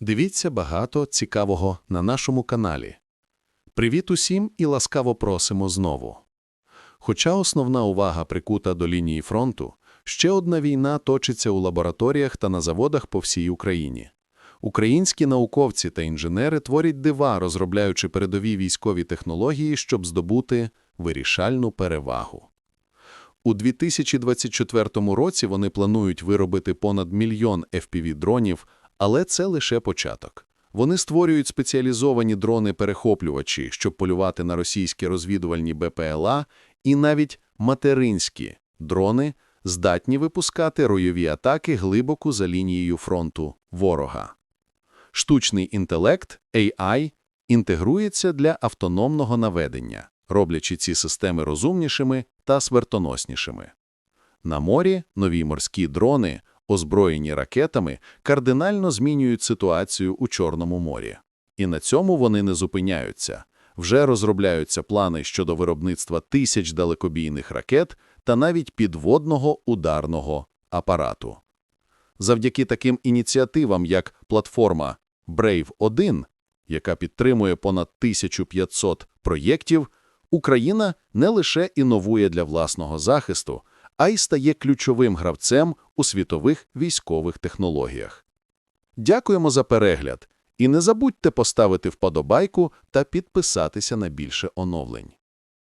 Дивіться багато цікавого на нашому каналі. Привіт усім і ласкаво просимо знову. Хоча основна увага прикута до лінії фронту, ще одна війна точиться у лабораторіях та на заводах по всій Україні. Українські науковці та інженери творять дива, розробляючи передові військові технології, щоб здобути вирішальну перевагу. У 2024 році вони планують виробити понад мільйон FPV-дронів, але це лише початок. Вони створюють спеціалізовані дрони-перехоплювачі, щоб полювати на російські розвідувальні БПЛА, і навіть материнські дрони здатні випускати ройові атаки глибоко за лінією фронту ворога. Штучний інтелект AI інтегрується для автономного наведення, роблячи ці системи розумнішими та смертоноснішими. На морі нові морські дрони, озброєні ракетами, кардинально змінюють ситуацію у Чорному морі. І на цьому вони не зупиняються. Вже розробляються плани щодо виробництва тисяч далекобійних ракет та навіть підводного ударного апарату. Завдяки таким ініціативам, як платформа Brave-1, яка підтримує понад 1500 проєктів, Україна не лише інновує для власного захисту, а й стає ключовим гравцем у світових військових технологіях. Дякуємо за перегляд і не забудьте поставити вподобайку та підписатися на більше оновлень.